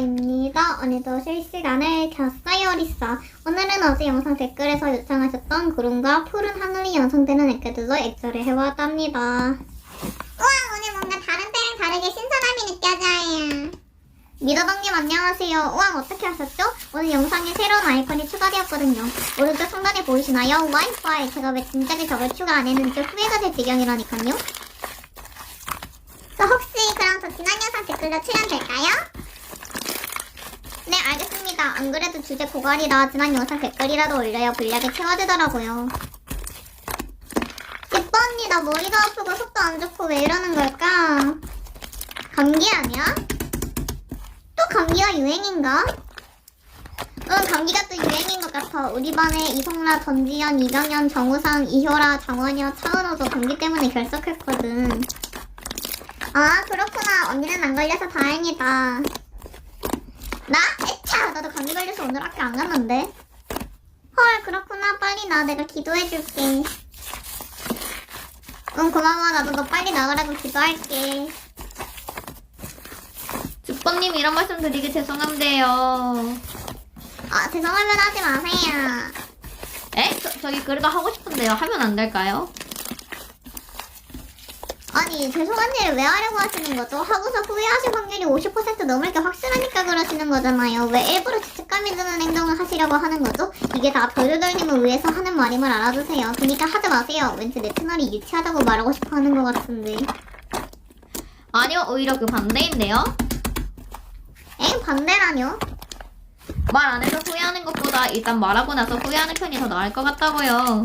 리서입니다. 오늘도 실시간을 켰어요, 리서. 오늘은 어제 영상 댓글에서 요청하셨던 구름과 푸른 하늘이 연상되는 액들로 액자를 해왔답니다. 우와, 오늘 뭔가 다른 때랑 다르게 신선함이 느껴져요. 미더덕님 안녕하세요. 우왕 어떻게 하셨죠? 오늘 영상에 새로운 아이콘이 추가되었거든요. 오른쪽 상단에 보이시나요? 와이파이. 제가 왜 진작에 저걸 추가 안 했는지 후회가 될 지경이라니까요. 저 혹시 그럼 저 지난 영상 댓글로 출연될까요? 네 알겠습니다. 안 그래도 주제 고갈이라 지난 영상 댓글이라도 올려야 분량이 채워지더라고요. 예뻐 언니 나 머리도 아프고 속도 안 좋고 왜 이러는 걸까? 감기 아니야? 또 감기가 유행인가? 응 감기가 또 유행인 것 같아. 우리 반에 이성라, 전지현, 이정현, 정우상, 이효라, 장원여, 차은호도 감기 때문에 결석했거든. 아 그렇구나 언니는 안 걸려서 다행이다 나? 에차 나도 감기 걸려서 오늘 학교 안 갔는데 헐 그렇구나 빨리 나 내가 기도해줄게 응 고마워 나도 너 빨리 나가라고 기도할게 주번님 이런 말씀 드리기 죄송한데요. 아 죄송하면 하지 마세요 에? 저, 저기 그래도 하고 싶은데요. 하면 안 될까요? 아니 죄송한 일을 왜 하려고 하시는 거죠? 하고서 후회하실 확률이 50% 넘을 게 확실하니까 그러시는 거잖아요 왜 일부러 죄책감이 드는 행동을 하시려고 하는 거죠? 이게 다 별들님을 위해서 하는 말임을 알아두세요 그니까 하지 마세요 왠지 내 채널이 유치하다고 말하고 싶어 하는 것 같은데 아니요, 오히려 그 반대인데요. 엥? 반대라뇨? 말 안 해서 후회하는 것보다 일단 말하고 나서 후회하는 편이 더 나을 것 같다고요.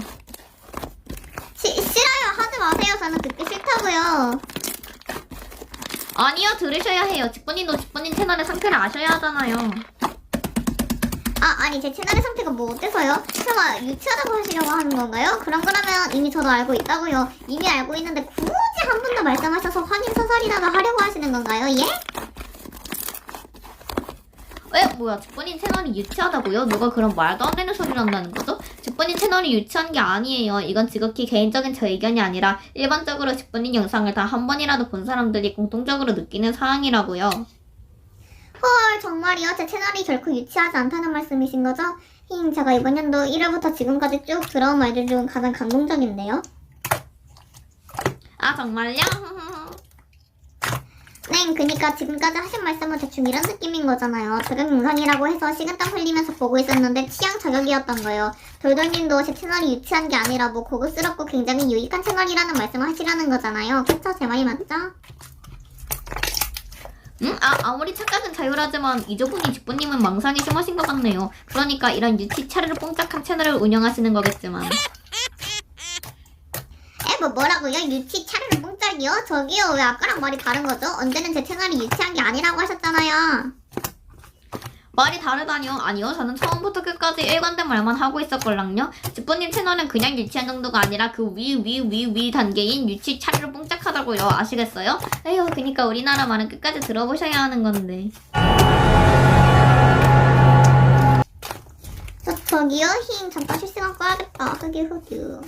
시, 싫어요 하지 마세요 저는 듣기 싫다고요 아니요, 들으셔야 해요. 직분님도 직분님 채널의 상태를 아셔야 하잖아요. 아 아니 제 채널의 상태가 뭐 어때서요? 설마 유치하다고 하시려고 하는 건가요? 그런 거라면 이미 저도 알고 있다고요 이미 알고 있는데 굳이 한 번 더 말씀하셔서 확인 사살이라도 하려고 하시는 건가요? 예? 에? 뭐야, 직분님 채널이 유치하다고요? 누가 그런 말도 안 되는 소리를 한다는 거죠? 직분님 채널이 유치한 게 아니에요. 이건 지극히 개인적인 제 의견이 아니라 일반적으로 직분님 영상을 다 한 번이라도 본 사람들이 공통적으로 느끼는 사항이라고요. 헐 정말이요? 제 채널이 결코 유치하지 않다는 말씀이신 거죠? 힝 제가 이번 연도 1회부터 지금까지 쭉 들어온 말들 중 가장 감동적인데요? 아, 정말요? 네 그니까 지금까지 하신 말씀은 대충 이런 느낌인 거잖아요 저격 영상이라고 해서 식은땀 흘리면서 보고 있었는데 취향 저격이었던 거예요 돌돌님도 제 채널이 유치한 게 아니라 뭐 고급스럽고 굉장히 유익한 채널이라는 말씀을 하시라는 거잖아요 그쵸? 제 말이 맞죠? 음? 아, 아무리 착각은 자유라지만 이저분이 직분님은 망상이 심하신 것 같네요. 그러니까 이런 유치 차례로 뽕짝한 채널을 운영하시는 거겠지만. 에? 뭐 뭐라고요? 유치 차례를 뽕짝이요? 저기요 왜 아까랑 말이 다른 거죠? 언제는 제 채널이 유치한 게 아니라고 하셨잖아요 말이 다르다니요? 아니요. 저는 처음부터 끝까지 일관된 말만 하고 있었걸랑요. 직분님 채널은 그냥 유치한 정도가 아니라 그 위 위 위 위 단계인 유치 차례로 뽕짝하다고요. 아시겠어요? 에휴, 그니까 우리나라 말은 끝까지 들어보셔야 하는 건데. 저, 저기요 힝 잠깐 실시간 꺼야겠다 흑유 흑유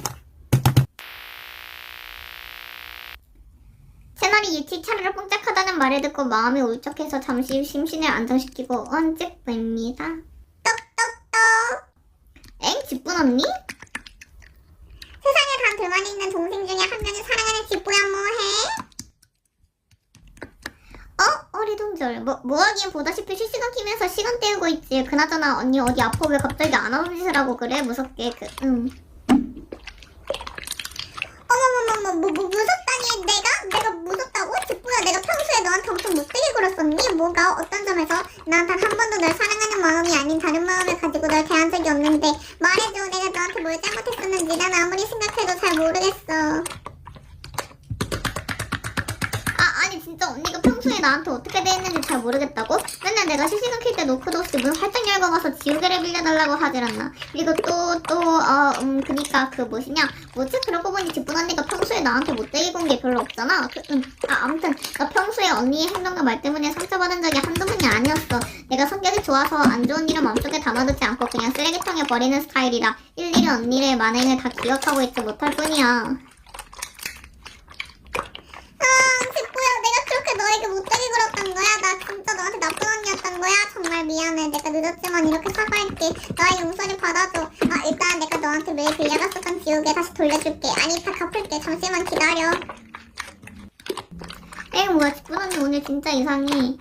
채널이 유치 차례를 뽕짝하다는 말을 듣고 마음이 울적해서 잠시 심신을 안정시키고 언제 뵙니다 떡떡떡 엥? 집분 언니? 세상에 단 둘만 있는 동생 중에 한 명이 사랑하는 집부야 뭐해? 어? 어리둥절 뭐, 뭐하긴 보다시피 실시간 키면서 시간 때우고 있지 그나저나 언니 어디 아파 왜 갑자기 안 하는 짓을 하고 그래 무섭게 그, 응 어머머머머 뭐, 뭐 무섭다니 내가? 내가 무섭다고? 집부야 내가 평소에 너한테 엄청 못되게 굴었었니? 뭐가 어떤 점에서 난단한 번도 널 사랑하는 마음이 아닌 다른 마음을 가지고 널 대한 적이 없는데 말해줘 내가 너한테 뭘 잘못했었는지 난 아무리 생각해도 잘 모르겠어 평소에 나한테 어떻게 대했는지 잘 모르겠다고? 맨날 내가 실시간 킬 때 노크도 없이 문 활짝 열고 가서 지우개를 빌려달라고 하질 않나? 그리고 또 또 어 음 그니까 그 뭐시냐? 뭐지? 그러고 보니 집분 언니가 평소에 나한테 못되게 군 게 별로 없잖아. 그, 음. 아 아무튼 나 평소에 언니의 행동과 말 때문에 상처받은 적이 한두 번이 아니었어. 내가 성격이 좋아서 안 좋은 일은 마음속에 담아두지 않고 그냥 쓰레기통에 버리는 스타일이라 일일이 언니의 만행을 다 기억하고 있지 못할 뿐이야 내가 굴었던 거야? 나쁜 언니였던 거야? 늦었지만 이렇게 사과할게. 나의 용서를 받아줘. 아, 일단 내가 너한테 매일 빌려갔었던 지옥에 다시 돌려줄게. 아니, 다 갚을게. 잠시만 기다려. 에이, 뭐야, 언니 오늘 진짜 이상해.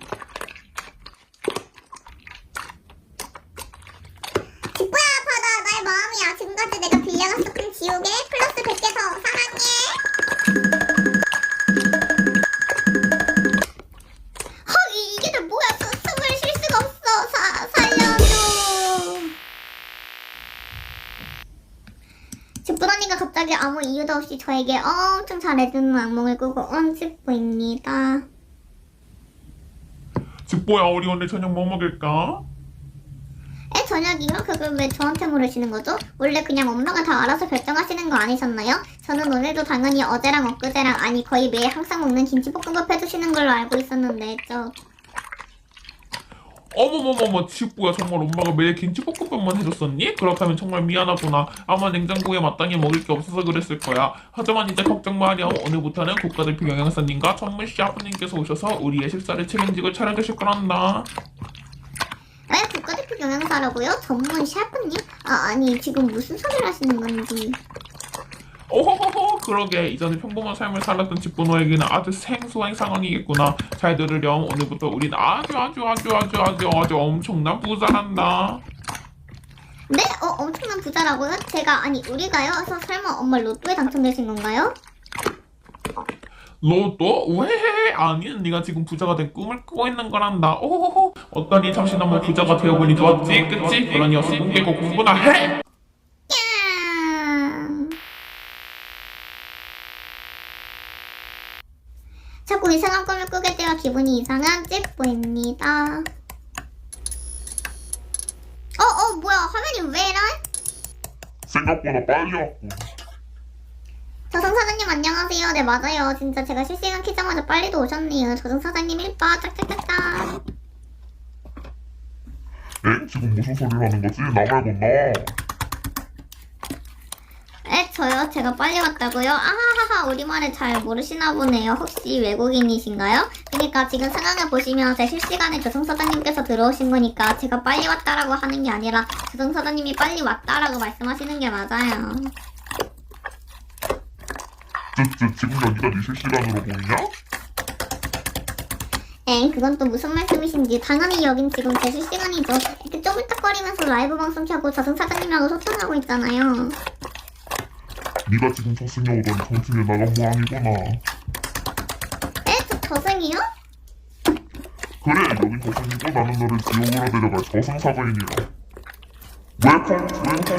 아무 이유도 없이 저에게 엄청 잘해주는 악몽을 꾸고 온 직구입니다. 집보야 우리 오늘 저녁 뭐 먹을까? 에, 저녁이요? 그걸 왜 저한테 물으시는 거죠? 원래 그냥 엄마가 다 알아서 결정하시는 거 아니셨나요? 저는 오늘도 당연히 어제랑 엊그제랑 아니 거의 매일 항상 먹는 김치볶음밥 해주시는 걸로 알고 있었는데 저 어머머머머 집보야 정말 엄마가 매일 김치볶음밥만 해줬었니? 그렇다면 정말 미안하구나 아마 냉장고에 마땅히 먹을 게 없어서 그랬을 거야 하지만 이제 걱정 마렴 오늘부터는 국가대표 영양사님과 전문 셰프님께서 오셔서 우리의 식사를 책임지고 차려주실 거란다 왜 국가대표 영양사라고요? 전문 셰프님? 아 아니 지금 무슨 소리를 하시는 건지 오호호호 그러게 이전에 평범한 삶을 살았던 집분호에게는 아주 생소한 상황이겠구나 잘 들으렴 오늘부터 우린 아주 아주 아주 아주 아주 아주 엄청난 부자란다 네? 어 엄청난 부자라고요? 제가 아니 우리가요? 서 설마 엄마 로또에 당첨되신 건가요? 로또? 왜? 아니, 네가 지금 부자가 된 꿈을 꾸고 있는 거란다. 오호호. 어떠니 잠시나마 부자가 되어보니 좋았지, 그치? 그러니 어서 꿈 깨고 공부나 해. 야 자꾸 이상한 꿈을 꾸게 되어 기분이 이상한 찌뿌입니다. 어, 어, 뭐야. 화면이 왜 이래? 생각보다 빨리 왔군. 저승 사장님 안녕하세요. 네, 맞아요. 진짜 제가 실시간 키자마자 빨리도 오셨네요. 저승 사장님 일빠 짝짝짝짝. 에? 지금 무슨 소리를 하는 거지? 나 말고 나. 에, 저요? 제가 빨리 왔다고요? 아하하하, 우리말을 잘 모르시나 보네요. 혹시 외국인이신가요? 그러니까 지금 상황을 보시면 제 실시간에 조성사장님께서 들어오신 거니까 제가 빨리 왔다라고 하는 게 아니라 조성사장님이 빨리 왔다라고 말씀하시는 게 맞아요. 쯔쯔 지금 여기가 네 실시간으로 보이냐? 엥, 그건 또 무슨 말씀이신지. 당연히 여긴 지금 제 실시간이죠. 이렇게 쪼물딱거리면서 라이브 방송 켜고 조성사장님하고 소통하고 있잖아요. 네가 지금 저승에 오더니 정신이 나간 모양이구나. 에? 저, 저승이요? 그래 여긴 저승이고 나는 너를 지옥으로 데려갈 저승사거인이야. 웰컴 웰컴